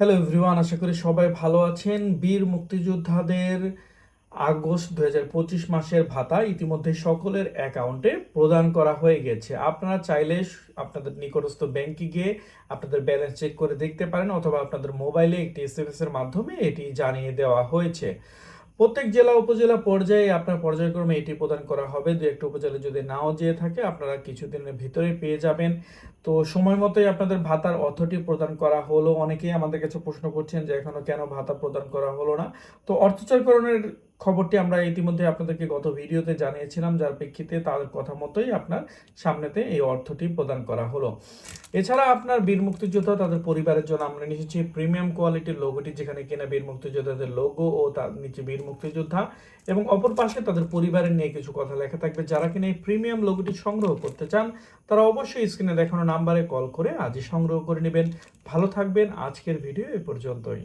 Hello everyone আশা করি সবাই ভালো আছেন। বীর মুক্তিযোদ্ধাদের আগস্ট দু পঁচিশ মাসের ভাতা ইতিমধ্যে সকলের অ্যাকাউন্টে প্রদান করা হয়ে গেছে। আপনারা চাইলে আপনাদের নিকটস্থ ব্যাংকে গিয়ে আপনাদের ব্যালেন্স চেক করে দেখতে পারেন অথবা আপনাদের মোবাইলে একটি এস এর মাধ্যমে এটি জানিয়ে দেওয়া হয়েছে। প্রত্যেক জেলা, উপজেলা পর্যায়ে আপনার পর্যায়ক্রমে এটি প্রদান করা হবে। দু একটা উপজেলা যদি নাও যেয়ে থাকে, আপনারা কিছুদিনের ভিতরে পেয়ে যাবেন। তো সময় মতোই আপনাদের ভাতার অর্থটি প্রদান করা হলো। অনেকেই আমাদের কাছে প্রশ্ন করছেন যে, এখনও কেন ভাতা প্রদান করা হলো না? তো অর্থচয়করণের খবরটি আমরা ইতিমধ্যে আপনাদেরকে গত ভিডিওতে জানিয়েছিলাম, যার প্রেক্ষিতে তাদের কথা মতোই আপনার সামনেতে এই অর্থটি প্রদান করা হলো। এছাড়া আপনার বীর মুক্তিযোদ্ধা, তাদের পরিবারের জন্য আমরা নিয়ে এসেছি প্রিমিয়াম কোয়ালিটির লোগোটি, যেখানে কিনা বীর মুক্তিযোদ্ধাদের লোগো ও তার নিচে বীর মুক্তিযোদ্ধা এবং অপর পাশে তাদের পরিবারের নিয়ে কিছু কথা লেখা থাকবে। যারা কিনা এই প্রিমিয়াম লোগোটি সংগ্রহ করতে চান, তারা অবশ্যই স্ক্রিনে দেখানো নাম্বারে কল করে আজই সংগ্রহ করে নেবেন। ভালো থাকবেন, আজকের ভিডিও এ পর্যন্তই।